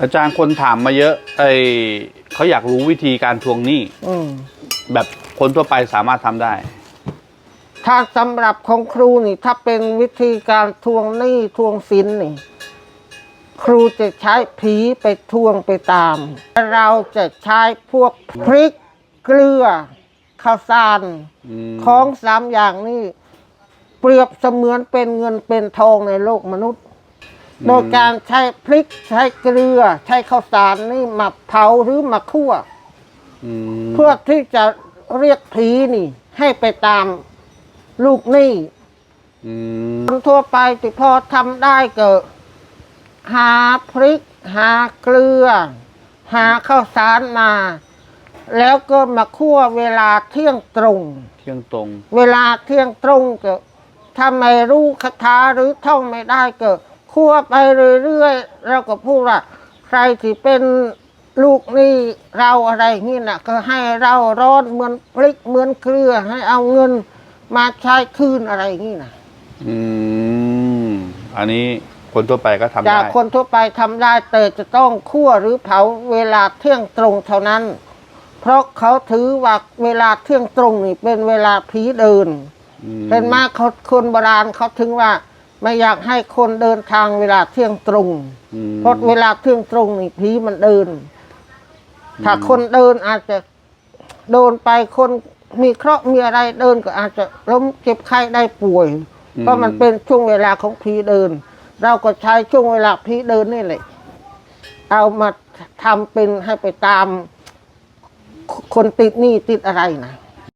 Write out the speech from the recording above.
อาจารย์คนถามมาเยอะไอเขาอยากรู้วิธีการทวงหนี้อืมแบบคนทั่วไปสามารถทำได้ ถ้าสำหรับของครูนี่ ถ้าเป็นวิธีการทวงหนี้ทวงสินนี่ ครูจะใช้ผีไปทวงไปตาม เราจะใช้พวกพริกเกลือข้าวสาร อืมของสามอย่างนี้เปรียบเสมือนเป็นเงินเป็นทองในโลกมนุษย์ โดยการใช้พริกใช้เกลือ ใช้ข้าวสารนี่มาเผาหรือมาคั่วอืมเพื่อที่จะเรียกผีนี่ ให้ไปตามลูกหนี้อืมคนทั่วไปที่พอทำได้ก็หาพริก หาเกลือ หาข้าวสารมา แล้วก็มาคั่วเวลาเที่ยงตรง เที่ยงตรง เวลาเที่ยงตรงก็ถ้าไม่รู้คาถาหรือท่องไม่ได้ก็ คั่วไปเรื่อยๆแล้วก็พูดว่าใครที่เป็นลูกหนี่เราอะไรนี่นะก็ให้เราร้อนเหมือนพริกเหมือนเกลือ ให้เอาเงินมาใช้คืนอะไรนี่นะอืมอันนี้คนทั่วไปก็ทำจาได้กคนทั่วไปทำได้แต่จะต้องคั่วหรือเผาเวลาเที่ยงตรงเท่านั้น เพราะเขาถือว่าเวลาเที่ยงตรงนี่เป็นเวลาผีเดิน อืม เป็นมากเขาคนโบราณเขาถึงว่า ไม่อยากให้คนเดินทางเวลาเที่ยงตรงอืม เพราะเวลาเที่ยงตรงนี่ผีมันเดิน ถ้าคนเดินอาจจะโดนไปคนมีเคราะห์มีอะไรเดินก็อาจจะล้มเจ็บไข้ได้ป่วยเพราะมันเป็นช่วงเวลาของผีเดิน เราก็ใช้ช่วงเวลาผีเดินนี่แหละ เอามาทำเป็นให้ไปตาม คนติดหนี้ติดอะไรนะ